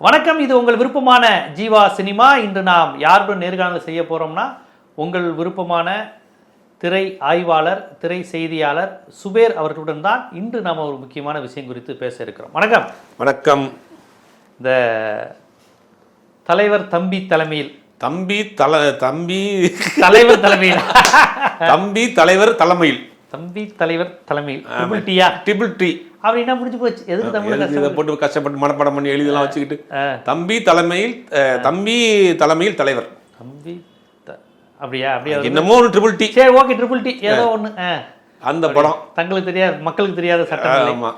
வணக்கம் இது உங்கள் விருப்பமான ஜீவா சினிமா. இன்று நாம் யாருடன் நேர்காணல் செய்ய போறோம்னா உங்கள் விருப்பமான திரை ஆய்வாளர் திரை செய்தியாளர் சுபேர் அவர்களுடன் தான் இன்று நாம் ஒரு முக்கியமான விஷயம் குறித்து பேச இருக்கிறோம். வணக்கம். வணக்கம். இந்த தலைவர் தம்பி தலைமையில். தம்பி தல தம்பி. தலைவர் தலைமையில். தம்பி தலைவர் தலைமையில். தம்பி தலைவர் தலைமையில் டியா ட்ரிபிள் டி அப்படி என்ன முடிஞ்சு போச்சு? எதுக்கு தமிழ் இதை போட்டு கஷ்டப்பட்டு மனப்பாடம் பண்ணி எழுதிலாம் வச்சுக்கிட்டு. தம்பி தலைமையில் தம்பி தலைமையில் தலைவர். தம்பி அப்படியா? அப்படியா? என்னமோ ஒரு ட்ரிபிள் டி சரி ஓகே ட்ரிபிள் டி ஏதோ ஒன்று அந்த படம். தங்களுக்கு தெரியாத மக்களுக்கு தெரியாத சட்டம் ஆமா.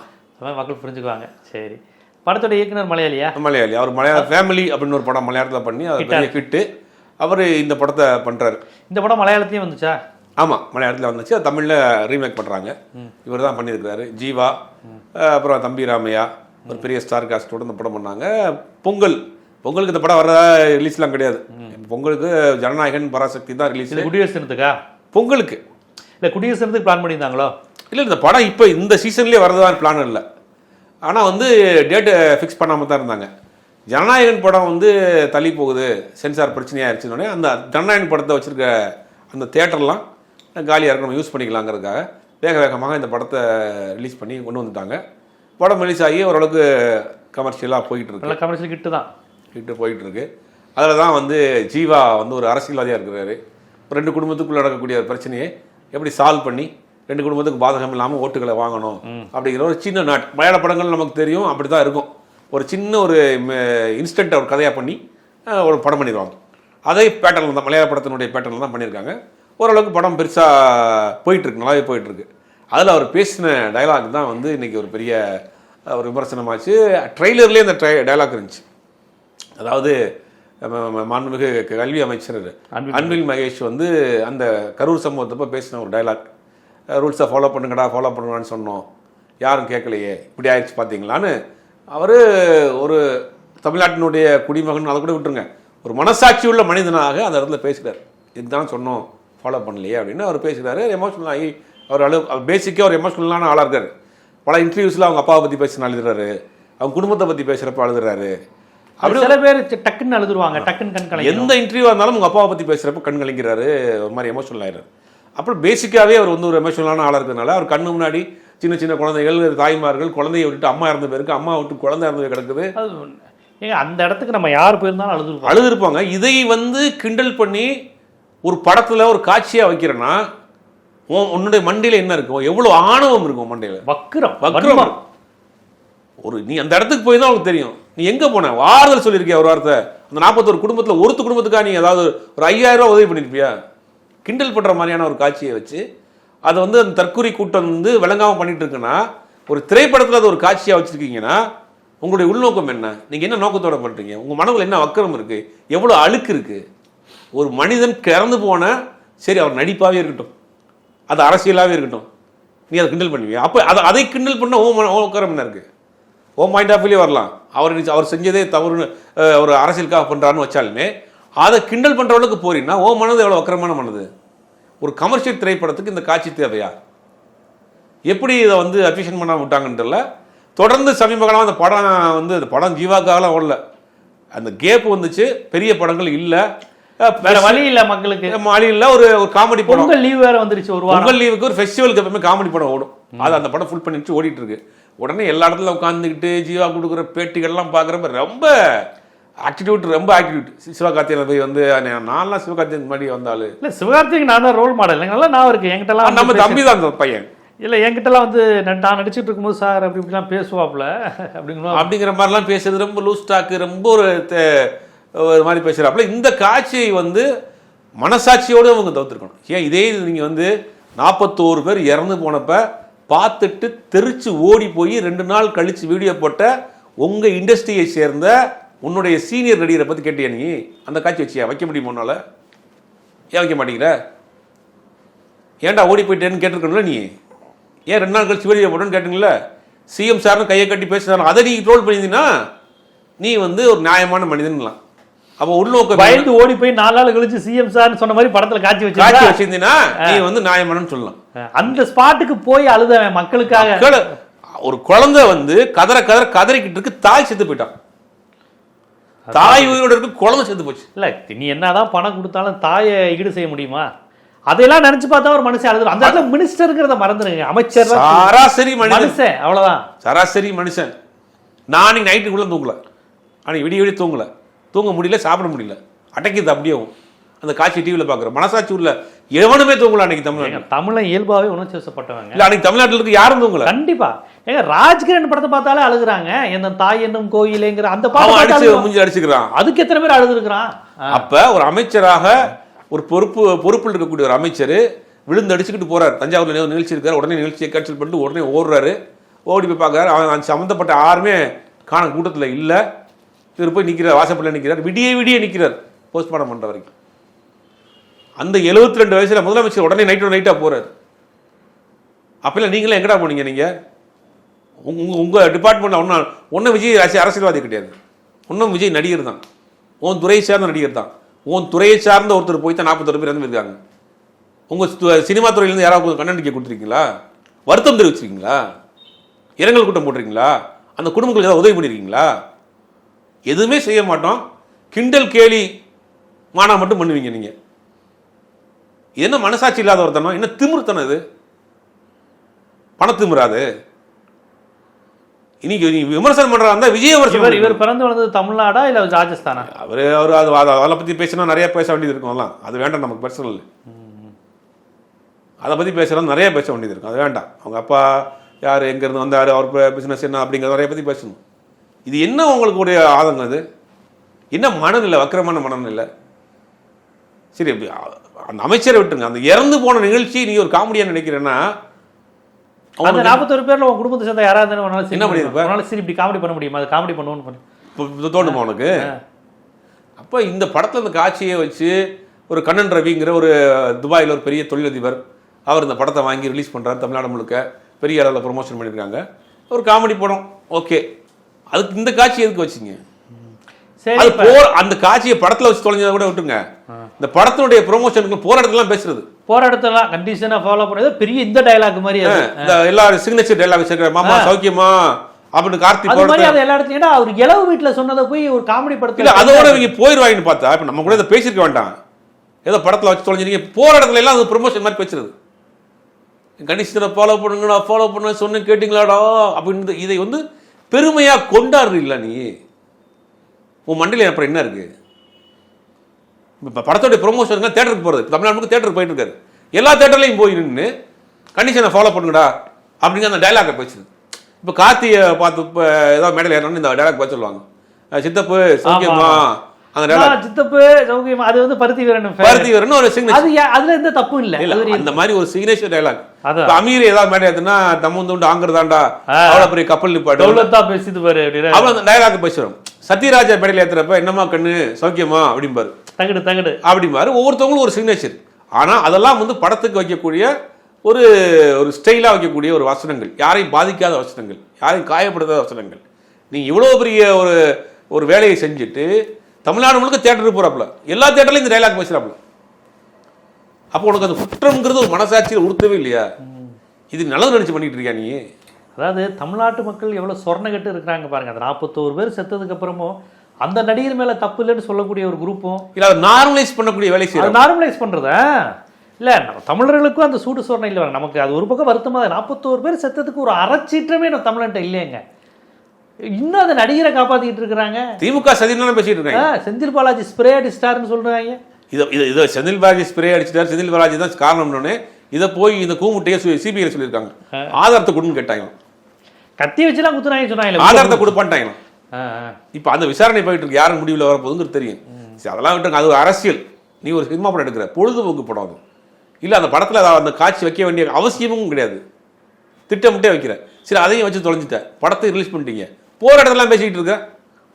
மக்கள் புரிஞ்சுக்குவாங்க. சரி. படத்தோட இயக்குனர் மலையாளியா? மலையாளி. அவர் மலையாள ஃபேமிலி அப்படின்னு ஒரு படம் மலையாளத்தில் பண்ணி அது ஹிட்டு அவர் இந்த படத்தை பண்றாரு. இந்த படம் மலையாளத்தையும் வந்துச்சா? ஆமா மலையாளத்தில் வந்துச்சு. அது தமிழ்ல ரீமேக் பண்றாங்க. இவர் தான் பண்ணியிருக்கிறாரு. ஜீவா அப்புறம் தம்பி ராமையா ஒரு பெரிய ஸ்டார் காஸ்டோட இந்த படம் பண்ணாங்க. பொங்கல். பொங்கலுக்கு இந்த படம் வர்றதா ரிலீஸ்லாம் கிடையாது. பொங்கலுக்கு ஜனநாயகன் பராசக்தி தான் ரிலீஸ் குடியரசு தினத்துக்கா? பொங்கலுக்கு. இல்லை குடியரசு தினத்துக்கு பிளான் பண்ணியிருந்தாங்களோ? இல்லை இந்த படம் இப்போ இந்த சீசன்லேயே வரதா பிளான் இல்லை. ஆனால் வந்து டேட்டு ஃபிக்ஸ் பண்ணாமல் தான் இருந்தாங்க. ஜனநாயகன் படம் வந்து தள்ளி போகுது. சென்சார் பிரச்சனையாயிருச்சுனோடனே அந்த ஜனநாயகன் படத்தை வச்சுருக்க அந்த தேட்டர்லாம் காலியாக இருக்கு நம்ம யூஸ் பண்ணிக்கலாங்கிறதுக்காக வேக வேகமாக இந்த படத்தை ரிலீஸ் பண்ணி கொண்டு வந்துட்டாங்க. படம் ரிலீஸ் ஆகி ஓரளவுக்கு கமர்ஷியலாக போயிட்டு இருக்கு. நல்ல கமர்ஷியல் கிட்டு தான். கிட்ட போயிட்டு இருக்கு. அதில் தான் வந்து ஜீவா வந்து ஒரு அரசியல்வாதியாக இருக்கிறாரு. ரெண்டு குடும்பத்துக்குள்ள நடக்கக்கூடிய ஒரு பிரச்சனையை எப்படி சால்வ் பண்ணி ரெண்டு குடும்பத்துக்கு பாதகம் இல்லாமல் ஓட்டுகளை வாங்கணும் அப்படிங்கிற ஒரு சின்ன நாட். மலையாள படங்கள் நமக்கு தெரியும் அப்படி தான் இருக்கும். ஒரு சின்ன ஒரு இன்ஸ்டன்ட் ஒரு கதையாக பண்ணி ஒரு படம் பண்ணிடுவாங்க அதே பேட்டர்னில் தான் மலையாள படத்தினுடைய பேட்டர்னில் தான் பண்ணியிருக்காங்க ஓரளவுக்கு படம் பெருசாக போயிட்டுருக்கு நல்லாவே போயிட்டுருக்கு. அதில் அவர் பேசின டயலாக் தான் வந்து இன்னைக்கு ஒரு பெரிய ஒரு விமர்சனமாச்சு. ட்ரெய்லர்லேயே அந்த ட்ரை டயலாக் இருந்துச்சு. அதாவது மாண்புமிகு கல்வி அமைச்சர் அன்பில் மகேஷ் வந்து அந்த கரூர் சம்பவத்தப்ப பேசின ஒரு டைலாக் ரூல்ஸை ஃபாலோ பண்ணுங்கடா ஃபாலோ பண்ணுங்கடான்னு சொன்னோம். யாரும் கேட்கலையே. இப்படி ஆயிடுச்சு பார்த்தீங்களான்னு அவர் ஒரு தமிழ்நாட்டினுடைய குடிமகன் அதை கூட விட்டுருங்க. ஒரு மனசாட்சி உள்ள மனிதனாக அந்த இடத்துல பேசுகிறார் இதுதான் சொன்னோம். ஃபாலோ பண்ணலையே அப்படின்னு அவர் பேசுகிறாரு எமோஷனல் ஆகி அவர் அளவு பேசிக்காக ஒரு எமோஷனலான ஆளாக இருக்கார். பல இன்டர்வியூஸில் அவங்க அப்பாவை பற்றி பேசின அழுதுறாரு. அவங்க குடும்பத்தை பற்றி பேசுகிறப்ப அழுதுறாரு. அப்படி சில பேர் டக்குன்னு அழுதுருவாங்க டக்குன்னு கண். எந்த இன்டர்வியூ இருந்தாலும் உங்க அப்பாவை பத்தி பேசுறப்ப கண் கலங்கிறாரு. ஒரு மாதிரி எமோஷனல் ஆயிடுறாரு அப்புறம் பேசிக்காவே அவர் வந்து ஒரு எமோஷனலான ஆளா இருக்கிறதுனால அவர் கண்ணு முன்னாடி சின்ன சின்ன குழந்தைகள் தாய்மார்கள் குழந்தையை விட்டுட்டு அம்மா இறந்த பேருக்கு அம்மா விட்டு குழந்தை இறந்து கிடக்குது. ஏங்க அந்த இடத்துக்கு நம்ம யார் போயிருந்தாலும் அழுதுருப்போம். அழுதுருப்பாங்க. இதை வந்து கிண்டல் பண்ணி ஒரு படத்துல ஒரு காட்சியா வைக்கிறேன்னா உன் உன்னுடைய மண்டையில என்ன இருக்கும் எவ்வளவு ஆணவம் இருக்கும் மண்டையில? வக்கிரம் வக்கிரம். ஒரு நீ அந்த இடத்துக்கு போய் தான் உனக்கு தெரியும். நீ எங்க போன? ஆறுதல் சொல்லியிருக்கியா ஒரு வார்த்தை? அந்த நாற்பத்தொரு குடும்பத்துல ஒருத்த குடும்பத்துக்கா நீ ஏதாவது ஒரு ஐயாயிரம் ரூபாய் உதவி பண்ணிருப்பியா? கிண்டல் பண்ற மாதிரியான ஒரு காட்சியை வச்சு அதை வந்து அந்த தற்கொலை கூட்டம் வந்து விளங்காம பண்ணிட்டு இருக்குன்னா ஒரு திரைப்படத்துல அது ஒரு காட்சியா வச்சிருக்கீங்கன்னா உங்களுடைய உள்நோக்கம் என்ன? நீங்க என்ன நோக்கத்தோட பண்றீங்க? உங்க மனதுல என்ன வக்கரம் இருக்கு? எவ்வளவு அழுக்கு இருக்கு? ஒரு மனிதன் கிறந்து போன சரி அவர் நடிப்பாகவே இருக்கட்டும். அது அரசியலாகவே இருக்கட்டும். நீ அதை கிண்டல் பண்ணுவியா? அப்போ அதை அதை கிண்டல் பண்ண ஓ மன- ஓ உட்காரம் என்ன இருக்கு? ஓ மைண்ட் ஆஃப்லேயே வரலாம். அவர் அவர் செஞ்சதே தவறுன்னு அவர் ஒரு அரசியலுக்காக பண்ணுறாருன்னு வச்சாலுமே அதை கிண்டல் பண்ணுறவளுக்கு போறீங்கன்னா ஓ மனது எவ்வளோ வக்கரமான மனது? ஒரு கமர்ஷியல் திரைப்படத்துக்கு இந்த காட்சி தேவையா? எப்படி இதை வந்து அட்மிஷன் பண்ண விட்டாங்கன்னு தெரியல. தொடர்ந்து சமீப காலமாக அந்த படம் வந்து அந்த படம் ஜீவாக்காகலாம் ஓடல. அந்த கேப் வந்துச்சு. பெரிய படங்கள் இல்லை. வேற வழி இல்ல மக்களுக்கு. மாலியில் ஒரு ஒரு காமெடி படம். பொங்கல் லீவ் வேற வந்துருச்சு ஒரு வாரம். பொங்கல் லீவுக்கு ஒரு ஃபெஸ்டிவலுக்கு எப்பவுமே காமெடி படம் ஓடும். அது அந்த படம் ஃபுல் பண்ணிட்டு ஓடிட்டு இருக்கு. உடனே எல்லா இடத்துல உட்காந்துக்கிட்டு ஜீவா கொடுக்குற பேட்டிகள்லாம் பார்க்குறப்ப ரொம்ப ஆட்டிடியூட் ரொம்ப ஆட்டிடியூட் சிவகார்த்தியன் போய் வந்து நான் நான்லாம் சிவகார்த்தியன் முன்னாடி வந்தாலு இல்ல சிவகார்த்திக்கு நான் தான் ரோல் மாடல் நல்லா நான் இருக்கு. என்கிட்டலாம் நம்ம தம்பி தான் அந்த பையன். இல்ல என்கிட்டலாம் வந்து நான் நடிச்சிட்டு இருக்கும்போது சார் அப்படி இப்படிலாம் பேசுவாப்ல. அப்படிங்களா அப்படிங்கிற மாதிரிலாம் பேசுறது ரொம்ப லூஸ் டாக்கு ரொம்ப ஒரு ஒரு மாதிரி பேசுகிறாப்புல இந்த காட்சியை வந்து மனசாட்சியோடு அவங்க தவிர்த்துருக்கணும். ஏன்? இதே இது நீங்கள் வந்து நாற்பத்தோரு பேர் இறந்து போனப்போ பார்த்துட்டு தெரிச்சு ஓடி போய் ரெண்டு நாள் கழித்து வீடியோ போட்ட உங்கள் இண்டஸ்ட்ரியை சேர்ந்த உன்னுடைய சீனியர் நடிகரை பற்றி கேட்டியா நீ? அந்த காட்சி வச்சியா? வைக்க முடியுமா உன்னால்? ஏன் வைக்க மாட்டேங்கிற ஏன்டா ஓடி போயிட்டேன்னு கேட்டிருக்கணும்ல நீ? ஏன் ரெண்டு நாள் கழிச்சு வீடியோ போட்டோன்னு கேட்டீங்களே சிஎம் சார்னு கையை கட்டி பேசுகிறாங்க அதை நீ ட்ரோல் பண்ணியிருந்தீங்கன்னா நீ வந்து ஒரு நியாயமான மனிதன்லாம். அப்போ உள்நோக்கம் பயந்து ஓடி போய் நாலு நாள் கழிச்சு சிஎம் சார் சொன்ன மாதிரி படத்துல காட்சி காட்சி வச்சிருக்கா வச்சிருந்தீங்கன்னா நீ வந்து நியாயமானன்னு சொல்லலாம். அந்த ஸ்பாட்டுக்கு போய் அழுதவன் மக்களுக்காக. மக்கள் ஒரு குழந்தை வந்து கதற கதற கதறிக்கிட்டு இருக்கு தாய் செத்து போயிட்டான். தாய் உயிரோட இருக்கு குழந்தை செத்து போச்சு. இல்ல நீ என்னதான் பணம் கொடுத்தாலும் தாயை ஈடு செய்ய முடியுமா? அதையெல்லாம் நினைச்சு பார்த்தா ஒரு மனுஷன் அழுது அந்த இடத்துல மினிஸ்டருங்கிறத மறந்துடுங்க அமைச்சர் சராசரி மனுஷன் அவ்வளவுதான். சராசரி மனுஷன். நான் நைட்டுக்குள்ள தூங்கல. அன்னைக்கு விடிய விடிய தூங்கல. தூங்க முடியல சாப்பிட முடியல. அடைக்குது அப்படியேவும் அந்த காட்சி டிவியில் பார்க்குறேன். மனசாட்சி உள்ள எவனுமே தூங்கல அன்னைக்கு ஏங்க, தமிழ்நாட்டில் தமிழன் இயல்பாவே உணர்ச்சி வசப்பட்டவங்க. இல்ல அன்னைக்கு தமிழ்நாட்டில் இருக்கு யாரும் தூங்கல. கண்டிப்பா. ஏங்க ராஜ்கிரண் படத்தை பார்த்தாலே அழுகுறாங்க. என்ன தாய் என்னும் கோயிலேங்கிற அந்த பார்த்து அடிச்சு. மூஞ்சி அடிச்சுக்கிறான். அதுக்கு எத்தனை பேர் அழுதுருக்கிறான்? அப்ப ஒரு அமைச்சராக ஒரு பொறுப்பு பொறுப்பில் இருக்கக்கூடிய ஒரு அமைச்சர் விழுந்து அடிச்சுக்கிட்டு போறார். தஞ்சாவூர்ல நிகழ்ச்சி இருக்காரு. உடனே நிகழ்ச்சியை கேன்சல் பண்ணிட்டு உடனே ஓடுறாரு. ஓடி போய் பார்க்கறாரு. அவன் சம்மந்தப்பட்ட யாருமே காண கூட்டத்தில் இல்ல. இவர் போய் நிற்கிறார் வாசப்படியில் நிற்கிறார் விடிய விடிய நிற்கிறார் போஸ்ட்மார்ட்டம் பண்ணுற வரைக்கும். அந்த 72 ரெண்டு வயசில் முதலமைச்சர் உடனே நைட்டோட நைட்டாக போகிறார் அப்போல்லாம் நீங்களே எங்கடா போனீங்க நீங்கள் உங்கள் உங்கள் உங்க ஒன்றா ஒன்றும் ஒன்றும் விஜய் ராசி அரசியல்வாதி கிடையாது. ஒன்றும் விஜய் நடிகர் தான். உன் துறையை சார்ந்த நடிகர் தான். உன் துறையை சார்ந்த ஒருத்தர் போய் தான் நாற்பத்தொரு பேர் இருந்திருக்காங்க உங்கள் சினிமா துறையிலேருந்து யாராவது கண்ணடிக்க கொடுத்துருக்கீங்களா? வருத்தம் தெரிவிச்சிருக்கீங்களா? இரங்கல் கூட்டம் போட்டிருக்கீங்களா? அந்த குடும்பங்களுக்கு ஏதாவது உதவி பண்ணியிருக்கீங்களா எதுவுமே செய்ய மாட்டோம். கிண்டல் கேலி மானா மட்டும் பண்ணுவீங்க நீங்க. இது என்ன மனசாட்சி இல்லாத ஒருத்தனம்? என்ன திமிருத்தனம் இது? பணத்திமிராது இன்னைக்கு நீ விமர்சனம் பண்றா இருந்தா விஜய் விமர்சனம் இவர் பிறந்து வளர்ந்தது தமிழ்நாடா இல்ல ராஜஸ்தானா? அவரு அவர் அது அது- பத்தி பேசினா நிறைய பேச வேண்டியது இருக்கும் அதெல்லாம். அது வேண்டாம் நமக்கு பர்சனல் அதை பத்தி பேசலாம் நிறைய பேச வேண்டியது இருக்கும். அது வேண்டாம். அவங்க அப்பா யார் எங்க இருந்து வந்தாரு அவர் பிசினஸ் என்ன அப்படிங்கிற நிறைய பத்தி பேசணும். இது என்ன உங்களுக்கு ஒரு ஆதங்கம் அது? என்ன மனநிலை வக்கரமான மனநிலை? சரி அந்த அமைச்சரை விட்டுருங்க. அந்த இறந்து போன நிகழ்ச்சி நீ ஒரு காமெடியா நினைக்கிறேன்னா அந்த நாற்பத்தொரு பேர்ல உன் குடும்பத்தை சேர்ந்த யாராவது என்ன பண்ணிருப்ப? உன்னால சரி இப்படி காமெடி பண்ண முடியுமா? அது காமெடி பண்ணுவோன்னு பண்ணு. தோணுமா உனக்கு? அப்போ இந்த படத்துல இந்த காட்சியை வச்சு ஒரு கண்ணன் ரவிங்கிற ஒரு துபாயில் ஒரு பெரிய தொழிலதிபர் அவர் இந்த படத்தை வாங்கி ரிலீஸ் பண்றாரு தமிழ்நாடு முழுக்க. பெரிய அளவில் ப்ரொமோஷன் பண்ணியிருக்காங்க. ஒரு காமெடி படம். ஓகே. அதுக்கு இந்த காட்சி எதுக்கு வச்சீங்க? சரி அது இப்ப போ அந்த காட்சியை படத்துல வச்சு தொலைஞ்சதை கூட விட்டுருங்க. இந்த படத்தினுடைய ப்ரொமோஷனுக்கு போற இடத்துலாம் பேசுறது. போற இடத்தெல்லாம் கண்டிஷனா ஃபாலோ பண்ணது பெரிய இந்த டயலாக் மாதிரி இந்த எல்லா சிக்னேச்சர் டைலாக் வச்சிருக்கிற மாமா சௌக்கியமா அப்படின்னு கார்த்திக் அது மாதிரி அது எல்லா இடத்துலயும் அவர் இளவு வீட்டுல சொன்னதை போய் ஒரு காமெடி இல்ல படத்துல அதோட இவங்க போயிருவாங்கன்னு பார்த்தா இப்ப நம்ம கூட இதை பேசியிருக்க வேண்டாம். ஏதோ படத்துல வச்சு தொலைஞ்சிருங்க போற இடத்துல எல்லாம் அது ப்ரொமோஷன் மாதிரி பேசுறது கணிசனை ஃபாலோ பண்ணுங்கடா ஃபாலோ பண்ண சொன்ன கேட்டிங்களாடா அப்படின்னு இதை வந்து பெருமையா கொண்டாடுறீல்ல நீ? உன் மண்டையில அப்புறம் என்ன இருக்கு? இப்போ படத்தோடைய ப்ரொமோஷனுக்கு தேட்டருக்கு போகிறது தமிழ்நாட்டுக்கு தேட்டருக்கு போயிட்டு இருக்காரு எல்லா தேட்டர்லையும் போய் நின்று கண்டிஷனை ஃபாலோ பண்ணுங்கடா அப்படிங்கிற அந்த டைலாக்கை பேசுது இப்போ கார்த்தியை பார்த்து இப்போ ஏதாவது மேடையில் ஏறணும்னு இந்த டைலாக் பேச சொல்லுவாங்க. சித்தப்பு சௌக்கியமா ஆ, சித்தப்பு சௌக்கியமா அது வந்து பருத்தி வீரன் பருத்தி வரணும் ஒரு சிக்னேச்சர் அது அதுல எந்த தப்பும் இல்ல. அந்த மாதிரி ஒரு சிக்னேச்சர். இப்போ அமீர் ஏதாவது மேடை ஏத்துனா தம்மு வந்து ஆங்குறதாண்டா பெரிய கப்பல் நிப்பாடு தௌலத்தா பேசிட்டு பாரு அப்படின்னு. அவ்வளோ அந்த பேசுறோம் சத்யராஜா மேடையில் ஏத்துறப்ப என்னம்மா கண்ணு சௌக்கியமா? அப்படிம்பாரு. தகடு தகடு அப்படிம்பாரு. ஒவ்வொருத்தவங்களும் ஒரு சிக்னேச்சர் ஆனால் அதெல்லாம் வந்து படத்துக்கு வைக்கக்கூடிய ஒரு ஒரு ஸ்டைலாக வைக்கக்கூடிய ஒரு வசனங்கள். யாரையும் பாதிக்காத வசனங்கள். யாரையும் காயப்படுத்தாத வசனங்கள். நீ இவ்வளோ பெரிய ஒரு ஒரு வேலையை செஞ்சுட்டு தமிழ்நாடு முழுக்க தேட்டருக்கு போகிறாப்புல எல்லா தேட்டர்லையும் இந்த டைலாக் பேசுகிறாப்புல அப்போ உனக்கு அந்த குற்றம்ங்கிறது ஒரு மனசாட்சியில் உறுத்தவே இல்லையா? இது நல்லது நினச்சி பண்ணிட்டு இருக்கியா நீ? அதாவது தமிழ்நாட்டு மக்கள் எவ்வளவு சொர்ணகட்டு இருக்கிறாங்க பாருங்க. அந்த நாற்பத்தோரு பேர் செத்ததுக்கு அப்புறமும் அந்த நடிகர் மேல தப்பு இல்லைன்னு சொல்லக்கூடிய ஒரு குரூப்பும் இல்லை அதை நார்மலைஸ் பண்ணக்கூடிய வேலை செய்யறாங்க நார்மலைஸ் பண்றதா? இல்ல நம்ம தமிழர்களுக்கும் அந்த சூடு சொரணை இல்லை நமக்கு அது ஒரு பக்கம் வருத்தமா நாற்பத்தோரு பேர் செத்ததுக்கு ஒரு அறச்சீற்றமே நம்ம தமிழ்நாட்டை இல்லையங்க. இன்னும் அந்த நடிகரை காப்பாத்திக்கிட்டு இருக்கிறாங்க. திமுக சதினாலும் பேசிட்டு இருக்காங்க. செந்தில் பாலாஜி ஸ்ப்ரே அடிச்சிட்டாருன்னு சொல்றாங்க. இதை இதை இதை செந்தில் பாலாஜி ஸ்ப்ரே அடிச்சிட்டார். செந்தில் பாலாஜி தான் காரணம்னு இதை போய் இந்த கூமுட்டையை சிபிஐ சொல்லியிருக்காங்க. ஆதாரத்தை கொடுன்னு கேட்டாங்க. கத்தி வச்சுலாம் குத்துனாங்க சொன்னாங்க ஆதாரத்தை கொடுப்பான்ட்டாங்க. இப்போ அந்த விசாரணை போயிட்டு இருக்கு. யாரும் முடிவில் வரப்போகுதுங்கிறது தெரியும். சரி அதெல்லாம் விட்டுருங்க. அது அரசியல். நீ ஒரு சினிமா படம் எடுக்கிற பொழுதுபோக்கு படம் அது. இல்லை அந்த படத்தில் அந்த காட்சி வைக்க வேண்டிய அவசியமும் கிடையாது. திட்டமிட்டே வைக்கிற. சரி அதையும் வச்சு தொலைஞ்சிட்ட. படத்தை ரிலீஸ் பண்ணிட்டீங்க. போகிற இடத்துலாம் பேசிக்கிட்டு இருக்க.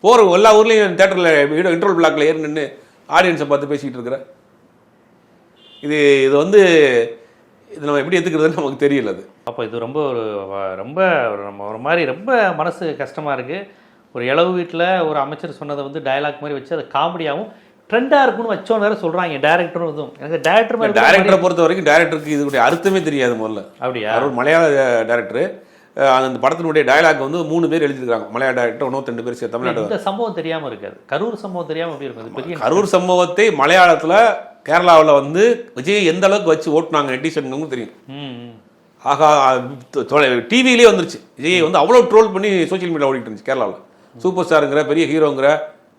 போகிற எல்லா ஊர்லேயும் தேட்டரில் இன்டர்வல் பிளாக்ல ஏறி நின்று ஆடியன்ஸை பார்த்து பேசிக்கிட்டு இருக்கிற இது இது வந்து இது நம்ம எப்படி எடுத்துக்கிறதுன்னு நமக்கு தெரியல அது. அப்போ இது ரொம்ப ஒரு ரொம்ப நம்ம ஒரு மாதிரி ரொம்ப மனசு கஷ்டமாக இருக்குது ஒரு இளவு வீட்டில் ஒரு அமைச்சர் சொன்னதை வந்து டயலாக் மாதிரி வச்சு அது காமெடியாகவும் ட்ரெண்டாக இருக்கும்னு வச்சோன்னு வேற சொல்கிறாங்க டேரக்டரும் இதுவும் எனக்கு டேரக்டர் மாதிரி டேரக்டரை பொறுத்த வரைக்கும் டேரக்டருக்கு இதுடைய அர்த்தமே தெரியாது முதல்ல. அப்படியா? ஒரு மலையாள டேரக்டர் அந்த படத்தினுடைய டயலாக் வந்து மூணு பேர் எழுதியிருக்காங்க மலையாள டேரக்டர் இன்னொரு ரெண்டு பேர் சேர்த்து தமிழ்நாடு. இந்த சம்பவம் தெரியாம இருக்காது. கரூர் சம்பவம் தெரியாம எப்படி பெரிய கரூர் சம்பவத்தை மலையாளத்துல கேரளாவுல வந்து விஜய் எந்த அளவுக்கு வச்சு ஓட்டுனாங்க நெட்டிசனுங்க தெரியும். ஆகா டிவிலே வந்துருச்சு. விஜய் வந்து அவ்வளோ ட்ரோல் பண்ணி சோஷியல் மீடியா ஓடிட்டு இருந்துச்சு கேரளாவில் சூப்பர் ஸ்டாருங்கிற பெரிய ஹீரோங்கிற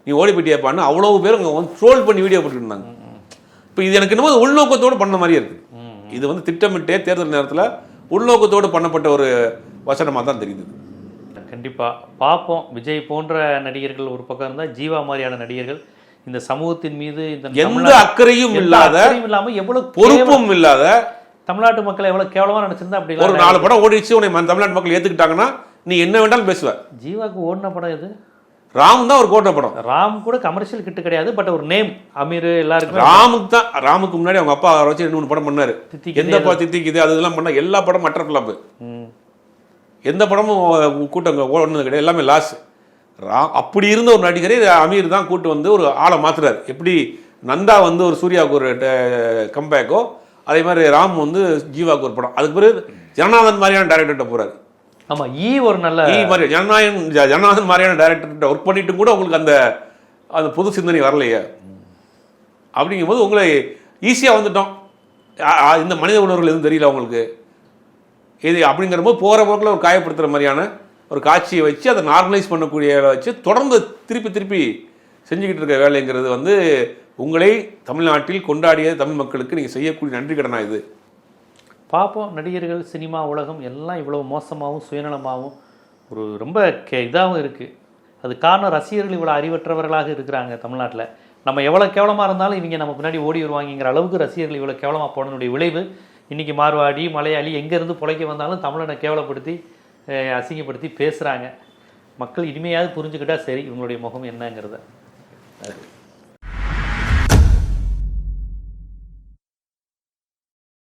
நீ ஓடி போயிட்டியாப்பான்னு அவ்வளோ பேர் அங்கே வந்து ட்ரோல் பண்ணி வீடியோ போட்டுட்டு இருந்தாங்க. இப்போ இது எனக்கு என்னமோ உள்நோக்கத்தோடு பண்ண மாதிரியே இருக்கு. இது வந்து திட்டமிட்டே தேர்தல் நேரத்தில் உள்நோக்கத்தோடு பண்ணப்பட்ட ஒரு வசனமாக தான் தெரியுது கண்டிப்பா. பார்ப்போம். விஜய் போன்ற நடிகர்கள் ஒரு பக்கம் இருந்தா ஜீவா மாதிரியான நடிகர்கள் இந்த சமூகத்தின் மீது இந்த எந்த அக்கறையும் இல்லாத அக்கறையும் இல்லாம எவ்வளவு பொறுப்பும் இல்லாத தமிழ்நாட்டு மக்களை எவ்வளவு கேவலமா நினைச்சிருந்தா அப்படி ஒரு நாலு படம் ஓடிச்சு உன்னை தமிழ்நாட்டு மக்கள் ஏத்துக்கிட்டாங்கன்னா நீ என்ன வேண்டாலும் பேசுவ. ஜீவாக்கு ஓடின படம் இது ராம் தான் ஒரு கோட்டை படம். ராம் கூட கமர்ஷியல் கிட்ட கிடையாது பட் ஒரு நேம் அமீர் எல்லாருக்குமே ராமுக்கு தான் ராமுக்கு முன்னாடி அவங்க அப்பா வச்சு ரெண்டு மூணு படம் பண்ணாரு. எந்த தித்திக்குது அது இதெல்லாம் பண்ணா எல்லா படம் மற்ற ஃபிளாப் ம். எந்த படமும் கூட்டம் ஓடுனது கிடையாது. எல்லாமே லாஸ் அப்படி இருந்த ஒரு நடிகரை அமீர் தான் கூட்டு வந்து ஒரு ஆளை மாத்துறாரு. எப்படி நந்தா வந்து ஒரு சூர்யாவுக்கு ஒரு கம்பேக்கோ அதே மாதிரி ராம் வந்து ஜீவாவுக்கு ஒரு படம். அதுக்கு பிறகு ஜனநாதன் மாதிரியான டேரக்டர்கிட்ட போறாரு. ஆமா ஈ ஒரு நல்ல ஈ மாதிரி ஜனநாயகன் ஜனநாதன் மாதிரியான டேரக்டர்கிட்ட ஒர்க் பண்ணிட்டு கூட உங்களுக்கு அந்த அந்த புது சிந்தனை வரலையே. அப்படிங்கும்போது உங்களை ஈஸியாக வந்துட்டோம். இந்த மனித உணர்வுகள் எதுவும் தெரியல உங்களுக்கு? இது அப்படிங்கிறபோது போகிற போக்கில் ஒரு காயப்படுத்துகிற மாதிரியான ஒரு காட்சியை வச்சு அதை நார்மலைஸ் பண்ணக்கூடிய வச்சு தொடர்ந்து திருப்பி திருப்பி செஞ்சுக்கிட்டு இருக்க வேலைங்கிறது வந்து உங்களை தமிழ்நாட்டில் கொண்டாடிய தமிழ் மக்களுக்கு நீங்கள் செய்யக்கூடிய நன்றி கடனா இது. பார்ப்போம் நடிகர்கள் சினிமா உலகம் எல்லாம் இவ்வளவு மோசமாகவும் சுயநலமாகவும் ஒரு ரொம்ப கே இதாகவும் இருக்குது அது காரணம் ரசிகர்கள் இவ்வளோ அறிவற்றவர்களாக இருக்கிறாங்க தமிழ்நாட்டில். நம்ம எவ்வளோ கேவலமாக இருந்தாலும் இவங்க நம்ம பின்னாடி ஓடி வருவாங்கிற அளவுக்கு ரசிகர்கள் இவ்வளோ கேவலமாக போனதுடைய விளைவு. இன்றைக்கி மார்வாடி மலையாளி எங்கேருந்து பிழைக்க வந்தாலும் தமிழனை கேவலப்படுத்தி அசிங்கப்படுத்தி பேசுகிறாங்க மக்கள் இனிமையாவது புரிஞ்சுக்கிட்டா சரி இவங்களுடைய முகம் என்னங்கிறத.